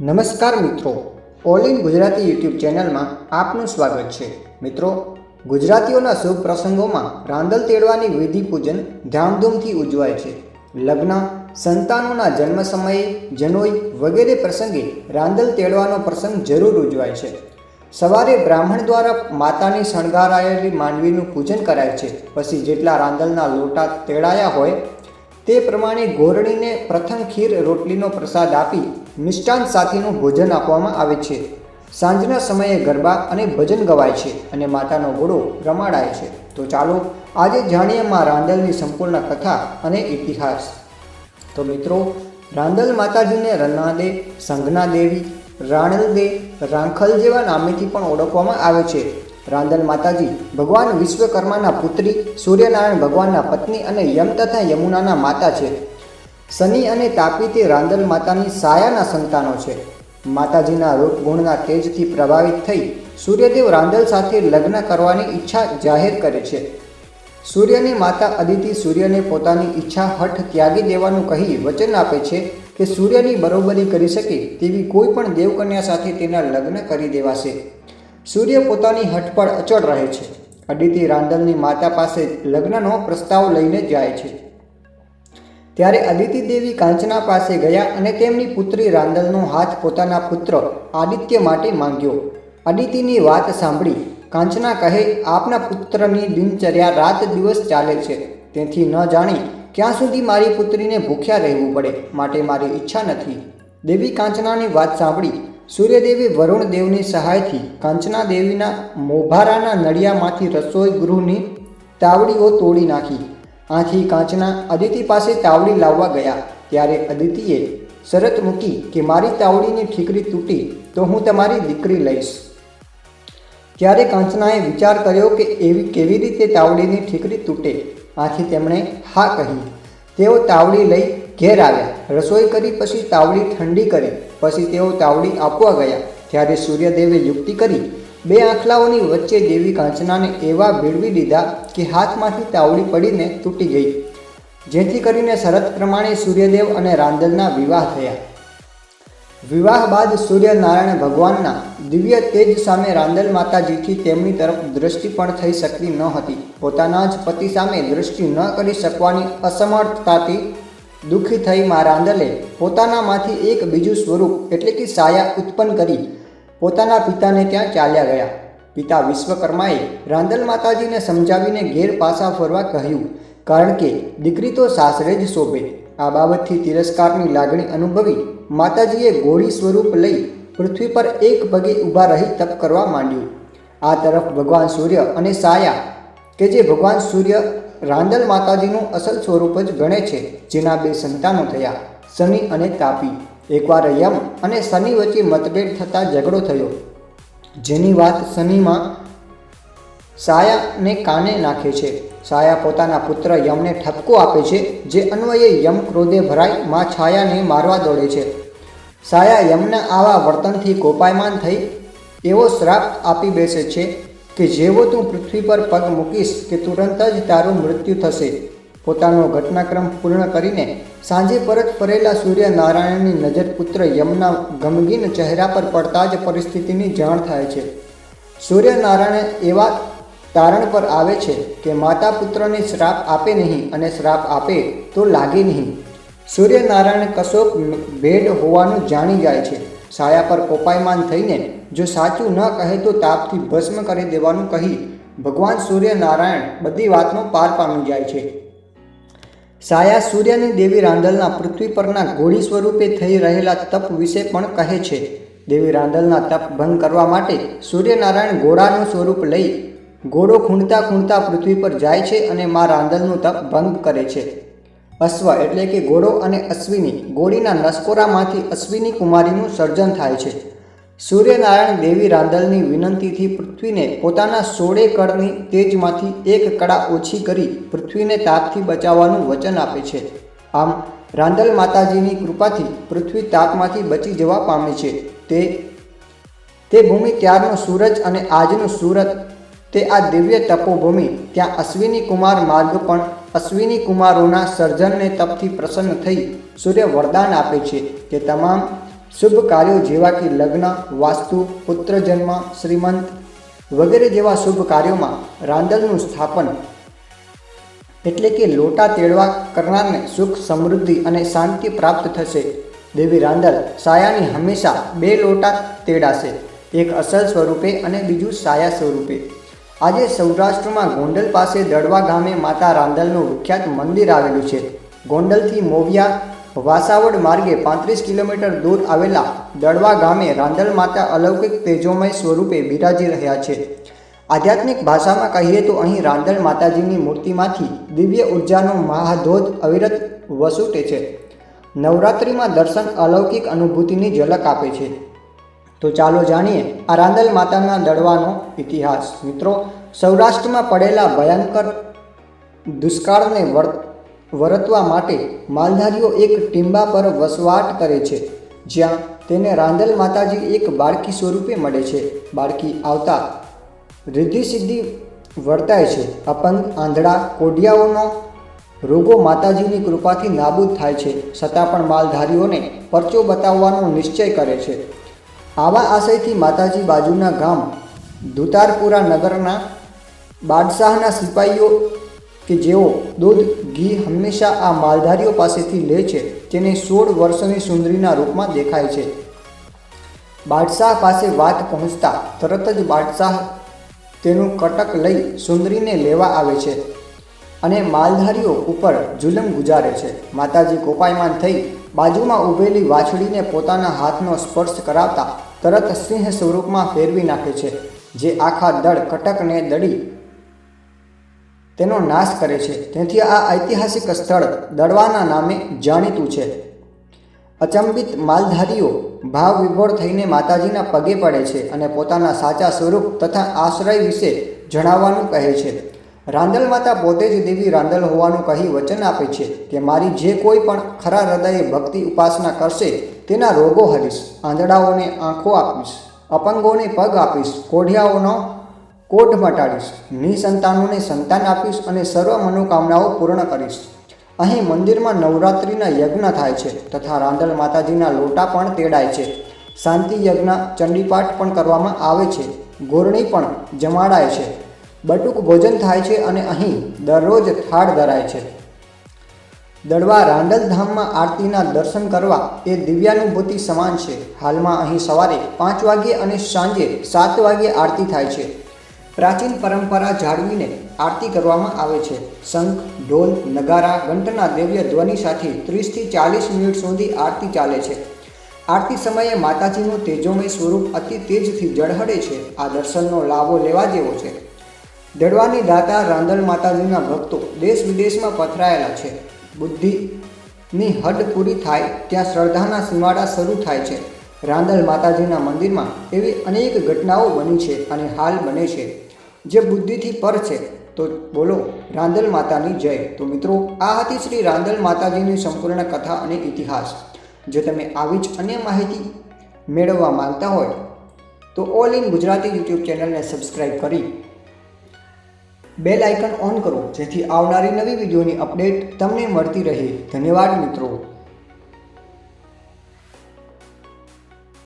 નમસ્કાર મિત્રો. All in Gujarati YouTube ચેનલમાં આપનું સ્વાગત છે. મિત્રો, ગુજરાતીઓના શુભ પ્રસંગોમાં રાંદલ તેડવાની વિધિ પૂજન ધામધૂમથી ઉજવાય છે. લગ્ન, સંતાનોના જન્મ સમયે જનોઈ વગેરે પ્રસંગે રાંદલ તેડવાનો પ્રસંગ જરૂર ઉજવાય છે. સવારે બ્રાહ્મણ દ્વારા માતાની શણગારાયેલી માંડવીનું પૂજન કરાય છે. પછી જેટલા રાંદલના લોટા તેડાયા હોય, તે પ્રમાણે ગોરણીને પ્રથમ ખીર રોટલીનો પ્રસાદ આપી મિષ્ટાન સાથેનું ભોજન આપવામાં આવે છે. સાંજના સમયે ગરબા અને ભજન ગવાય છે અને માતાનો ઘોડો રમાડાય છે. તો ચાલો, આજે જાણીએ માં રાંદલની સંપૂર્ણ કથા અને ઇતિહાસ. તો મિત્રો, રાંદલ માતાજીને રન્નાદે સંઘના દેવી, રાણલદે, રાંખલ જેવા નામેથી પણ ઓળખવામાં આવે છે. રાંદલ માતાજી ભગવાન વિશ્વકર્માના પુત્રી સૂર્યનારાયણ ભગવાનના પત્ની અને યમ તથા યમુનાના માતા છે. શનિ અને તાપી તે રાંદલ માતાની સાયાના સંતાનો છે. માતાજીના રૂપ ગુણના તેજથી પ્રભાવિત થઈ સૂર્યદેવ રાંદલ સાથે લગ્ન કરવાની ઈચ્છા જાહેર કરે છે. સૂર્યની માતા અદિતિ સૂર્યને પોતાની ઈચ્છા હઠ ત્યાગી દેવાનું કહી વચન આપે છે કે સૂર્યની બરોબરી કરી શકે તેવી કોઈ પણ દેવકન્યા સાથે તેના લગ્ન કરી દેવાશે. સૂર્ય પોતાની હઠ પર અચળ રહે છે. અદિતિ રાંદલની માતા પાસે લગ્નનો પ્રસ્તાવ લઈને જાય છે. ત્યારે અદિતિ દેવી કાંચના પાસે ગયા અને તેમની પુત્રી રાંદલનો હાથ પોતાના પુત્ર આદિત્ય માટે માંગ્યો. અદિતિની વાત સાંભળી કાંચના કહે, આપના પુત્રની દિનચર્યા રાત દિવસ ચાલે છે. તેથી ન જાણી ક્યાં સુધી મારી પુત્રીને ભૂખ્યા રહેવું પડે માટે મારી ઈચ્છા નથી. દેવી કાંચનાની વાત સાંભળી સૂર્યદેવી વરુણ દેવની સહાયથી કાંચના દેવીના મોભારાના નળિયામાંથી રસોઈ ગૃહની તાવડીઓ તોડી નાખી. આથી કાંચના અદિતિ પાસે તાવડી લાવવા ગયા. ત્યારે અદિતિએ શરત મૂકી કે મારી તાવડીની ઠીકરી તૂટી તો હું તમારી દીકરી લઈશ. ત્યારે કાંચનાએ વિચાર કર્યો કે એવી કેવી રીતે તાવડીની ઠીકરી તૂટે. આથી તેમણે હા કહી. તેઓ તાવડી લઈ ઘેર આવ્યા. રસોઈ કરી પછી તાવડી ઠંડી કરી. પછી તેઓ તાવડી આપવા ગયા. ત્યારે સૂર્યદેવે યુક્તિ કરી બે આંખલાઓની વચ્ચે દેવી કાંચનાને એવા ભેળવી દીધા કે હાથમાંથી તાવડી પડીને તૂટી ગઈ. જેથી કરીને શરત પ્રમાણે સૂર્યદેવ અને રાંદલના વિવાહ થયા. વિવાહ બાદ સૂર્યનારાયણ ભગવાનના દિવ્ય તેજ સામે રાંદલ માતાજીથી તેમની તરફ દૃષ્ટિ પણ થઈ શકતી ન હતી. પોતાના જ પતિ સામે દૃષ્ટિ ન કરી શકવાની અસમર્થતાથી દુઃખી થઈ મા રાંદલે પોતાનામાંથી એક બીજું સ્વરૂપ એટલે કે સાયા ઉત્પન્ન કરી પોતાના પિતાને ત્યાં ચાલ્યા ગયા. પિતા વિશ્વકર્માએ રાંદલ માતાજીને સમજાવીને ઘેર પાછા ફરવા કહ્યું, કારણ કે દીકરી તો સાસરે જ શોભે. આ બાબતથી તિરસ્કારની લાગણી અનુભવી માતાજીએ ગોળી સ્વરૂપ લઈ પૃથ્વી પર એક પગે ઊભા રહી તપ કરવા માંડ્યું. આ તરફ ભગવાન સૂર્ય અને સાયા, કે જે ભગવાન સૂર્ય રાંદલ માતાજીનું અસલ સ્વરૂપ જ ગણે છે, જેના બે સંતાનો થયા, શનિ અને તાપી. એકવાર યમ અને શનિ વચ્ચે મતભેદ થતાં ઝઘડો થયો. જેની વાત શનિમાં સાયાને કાને નાખે છે. સાયા પોતાના પુત્ર યમને ઠપકો આપે છે, જે અન્વયે યમ ક્રોધે ભરાઈ માં છાયાને મારવા દોડે છે. સાયા યમના આવા વર્તનથી કોપાયમાન થઈ, એવો શ્રાપ આપી બેસે છે કે જેવો તું પૃથ્વી પર પગ મૂકીશ કે તુરંત જ તારું મૃત્યુ થશે. પોતાનો ઘટનાક્રમ પૂર્ણ કરીને સાંજે પરત ફરેલા સૂર્યનારાયણની નજર પુત્ર યમના ગમગીન ચહેરા પર પડતા જ પરિસ્થિતિની જાણ થાય છે. સૂર્યનારાયણ એવા તારણ પર આવે છે કે માતા પુત્રને શ્રાપ આપે નહીં અને શ્રાપ આપે તો લાગે નહીં. સૂર્યનારાયણ કશોક ભેડ હોવાનું જાણી જાય છે. સાયા પર કોપાયમાન થઈને જો સાચું ન કહે તો તાપથી ભસ્મ કરી દેવાનું કહી ભગવાન સૂર્યનારાયણ બધી વાતનો પાર પામી જાય છે. સાયા સૂર્યની દેવી રાંધલના પૃથ્વી પરના ઘોડી સ્વરૂપે થઈ રહેલા તપ વિશે પણ કહે છે. દેવી રાંધલના તપ ભંગ કરવા માટે સૂર્યનારાયણ ઘોડાનું સ્વરૂપ લઈ ઘોડો ખૂંડતા ખૂંડતા પૃથ્વી પર જાય છે અને મા રાંધલનું તપ ભંગ કરે છે. અશ્વ એટલે કે ઘોડો અને અશ્વિની ઘોડીના નસકોરામાંથી અશ્વિની કુમારીનું સર્જન થાય છે. સૂર્યનારાયણ દેવી રાંદલની વિનંતીથી પૃથ્વીને પોતાના સોળે કળની તેજમાંથી એક કળા ઓછી કરી પૃથ્વીને તાપથી બચાવવાનું વચન આપે છે. આમ રાંદલ માતાજીની કૃપાથી પૃથ્વી તાપમાંથી બચી જવા પામે છે. તે તે ભૂમિ ત્યારનું સૂરજ અને આજનું સુરત તે આ દિવ્ય તપોભૂમિ. ત્યાં અશ્વિની કુમાર માર્ગ પણ અશ્વિની કુમારોના સર્જનને તપથી પ્રસન્ન થઈ સૂર્ય વરદાન આપે છે. કે તમામ શુભ કાર્યો જેવા કે લગ્ન, વાસ્તુ પુત્રજન્મ શ્રીમંત વગેરે જેવા શુભ કાર્યોમાં રાંદલનું સ્થાપન એટલે કે લોટા તેડવા કરનારને સુખ, સમૃદ્ધિ અને શાંતિ પ્રાપ્ત થશે. દેવી રાંદલ સાયાની હંમેશા બે લોટા તેડાશે, એક અસલ સ્વરૂપે અને બીજું સાયા સ્વરૂપે. આજે સૌરાષ્ટ્રમાં ગોંડલ પાસે દડવા ગામે માતા રાંદલનું વિખ્યાત મંદિર આવેલું છે. ગોંડલથી મોવિયા વાસાવડ માર્ગે પાંત્રીસ કિલોમીટર દૂર આવેલા દડવા ગામે રાંધલ માતા અલૌકિક તેજોમય સ્વરૂપે બિરાજી રહ્યા છે. આધ્યાત્મિક ભાષામાં કહીએ તો અહીં રાંધલ માતાજીની મૂર્તિમાંથી દિવ્ય ઉર્જાનો મહાધોધ અવિરત વસૂટે છે. નવરાત્રિમાં દર્શન અલૌકિક અનુભૂતિની ઝલક આપે છે. તો ચાલો જાણીએ આ રાંધલ માતાના દડવાનો ઇતિહાસ. મિત્રો, સૌરાષ્ટ્રમાં પડેલા ભયંકર દુષ્કાળને વર વરતવા માટે માલધારીઓ એક ટીંબા પર વસવાટ કરે છે, જ્યાં તેને રાંદલ માતાજી એક બાળકી સ્વરૂપે મળે છે. બાળકી આવતા રિદ્ધિ સિદ્ધિ વર્તાય છે. અપંગ, આંધળા, કોઢિયાઓનો રોગો માતાજીની કૃપાથી નાબૂદ થાય છે. છતાં પણ માલધારીઓને પરચો બતાવવાનો નિશ્ચય કરે છે. આવા આશયથી માતાજી બાજુના ગામ દુતારપુરા નગરના બાદશાહના સિપાહીઓ કે જેઓ દૂધ, ઘી હંમેશા આ માલધારીઓ પાસેથી લે છે તેને સોળ વર્ષની સુંદરીના રૂપમાં દેખાય છે. બાદશાહ પાસે વાત પહોંચતા તરત જ બાદશાહ તેનું કટક લઈ સુંદરીને લેવા આવે છે અને માલધારીઓ ઉપર જુલમ ગુજારે છે. માતાજી કોપાયમાન થઈ બાજુમાં ઊભેલી વાછડીને પોતાના હાથનો સ્પર્શ કરાવતા તરત સિંહ સ્વરૂપમાં ફેરવી નાખે છે, જે આખા દળ કટકને દડી તેનો નાશ કરે છે. તેથી આ ઐતિહાસિક સ્થળ દડવાના નામે જાણીતું છે. અચંબિત માલધારીઓ ભાવ વિભોર થઈને માતાજીના પગે પડે છે અને પોતાના સાચા સ્વરૂપ તથા આશ્રય વિશે જણાવવાનું કહે છે. રાંદલ માતા પોતે જ દેવી રાંદલ હોવાનું કહી વચન આપે છે કે મારી જે કોઈ પણ ખરા હૃદયે ભક્તિ ઉપાસના કરશે તેના રોગો હરીશ, આંધળાઓને આંખો આપીશ, અપંગોને પગ આપીશ, કોઢિયાઓનો કોઢ મટાડીશ નિસંતાનોને સંતાન આપીશ અને સર્વ મનોકામનાઓ પૂર્ણ કરીશ. અહીં મંદિરમાં નવરાત્રિના યજ્ઞ થાય છે તથા રાંદલ માતાજીના લોટા પણ તેડાય છે. શાંતિ યજ્ઞ, ચંડીપાઠ પણ કરવામાં આવે છે. ગોરણી પણ જમાડાય છે. બટુક ભોજન થાય છે અને અહીં દરરોજ થાળ ધરાય છે. દડવા રાંડલ ધામમાં આરતીના દર્શન કરવા એ દિવ્યાનુભૂતિ સમાન છે. હાલમાં અહીં સવારે પાંચ વાગ્યે અને સાંજે સાત વાગ્યે આરતી થાય છે. પ્રાચીન પરંપરા જાળવીને આરતી કરવામાં આવે છે. શંખ ઢોલ, નગારા ઘંટના દિવ્ય ધ્વનિ સાથે ત્રીસથી ચાલીસ મિનિટ સુધી આરતી ચાલે છે. આરતી સમયે માતાજીનું તેજોમય સ્વરૂપ અતિ તેજથી જળહળે છે. આ દર્શનનો લાભો લેવા જેવો છે. દડવાની દાતા રાંદલ માતાજીના ભક્તો દેશ વિદેશમાં પથરાયેલા છે. બુદ્ધિની હદ પૂરી થાય ત્યાં શ્રદ્ધાના સીમાડા શરૂ થાય છે. રાંદલ માતાજીના મંદિરમાં એવી અનેક ઘટનાઓ બની છે અને હાલ બને છે. જે બુદ્ધિથી પર છે, તો બોલો રાંદલ માતાની જય. તો મિત્રો, આ હતી શ્રી રાંદલ માતાજીની સંપૂર્ણ કથા અને ઇતિહાસ. જો તમે આવી જ અન્ય માહિતી મેળવવા માંગતા હોય, તો ઓલ ઇન ગુજરાતી યુટ્યુબ ચેનલને સબસ્ક્રાઈબ કરી બેલ આઇકન ઓન કરો, જેથી આવનારી નવી વિડીયોની અપડેટ તમને મળતી રહે. ધન્યવાદ મિત્રો.